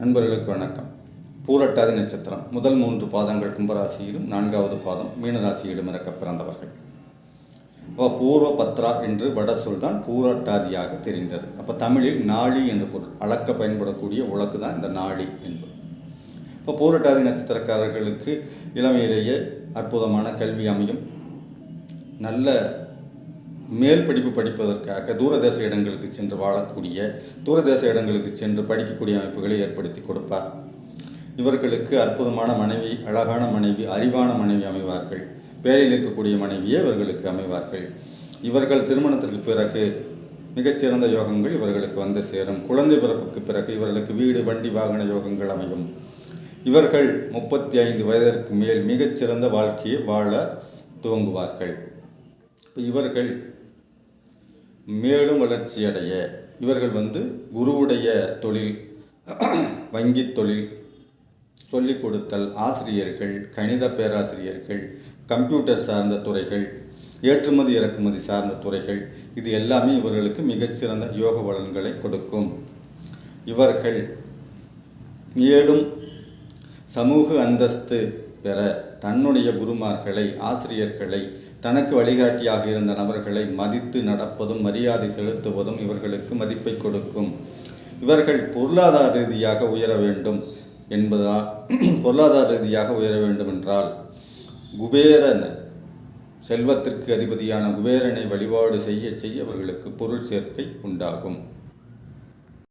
நண்பர்களுக்கு வணக்கம். பூரட்டாதி நட்சத்திரம். முதல் மூன்று பாதங்கள் கும்பராசியிலும் நான்காவது பாதம் மீனராசியிலும் இறக்க பிறந்தவர்கள். அப்போ பூர்வ பத்ரா என்று வட சொல் தான் பூரட்டாதியாக தெரிந்தது. அப்போ தமிழில் நாழி என்று பொருள். அளக்க பயன்படக்கூடிய உலக்கு தான் இந்த நாழி என்பது. இப்போ பூரட்டாதி நட்சத்திரக்காரர்களுக்கு இளமையிலேயே அற்புதமான கல்வி அமையும். நல்ல மேல் படிப்பு படிப்பதற்காக தூரதேச இடங்களுக்கு சென்று வாழக்கூடிய தூரதேச இடங்களுக்கு சென்று படிக்கக்கூடிய அமைப்புகளை ஏற்படுத்தி கொடுப்பார். இவர்களுக்கு அற்புதமான மனைவி அழகான மனைவி அறிவான மனைவி அமைவார்கள். வேலையில் இருக்கக்கூடிய மனைவியே இவர்களுக்கு அமைவார்கள். இவர்கள் திருமணத்திற்கு பிறகு மிகச்சிறந்த யோகங்கள் இவர்களுக்கு வந்து சேரும். குழந்தை பிறப்புக்கு பிறகு இவர்களுக்கு வீடு வண்டி வாகன யோகங்கள் அமையும். இவர்கள் முப்பத்தி ஐந்து வயதிற்கு மேல் மிகச்சிறந்த வாழ்க்கையை வாழ துவங்குவார்கள். இப்போ இவர்கள் மேலும் வளர்ச்சியடைய இவர்கள் வந்து குருவுடைய தொழில் வங்கி தொழில் சொல்லிக் கொடுத்தல் ஆசிரியர்கள் கணித பேராசிரியர்கள் கம்ப்யூட்டர் சார்ந்த துறைகள் ஏற்றுமதி இறக்குமதி சார்ந்த துறைகள் இது எல்லாமே இவர்களுக்கு மிகச்சிறந்த யோக பலன்களை கொடுக்கும். இவர்கள் மேலும் சமூக அந்தஸ்து பெற தன்னுடைய குருமார்களை ஆசிரியர்களை தனக்கு வழிகாட்டியாக இருந்த நபர்களை மதித்து நடப்பதும் மரியாதை செலுத்துவதும் இவர்களுக்கு மதிப்பை கொடுக்கும். இவர்கள் பொருளாதார ரீதியாக உயர வேண்டும் என்பதா பொருளாதார ரீதியாக உயர வேண்டும் என்றால் குபேரன் செல்வத்திற்கு அதிபதியான குபேரனை வழிபாடு செய்ய செய்ய அவர்களுக்கு பொருள் சேர்க்கை உண்டாகும்.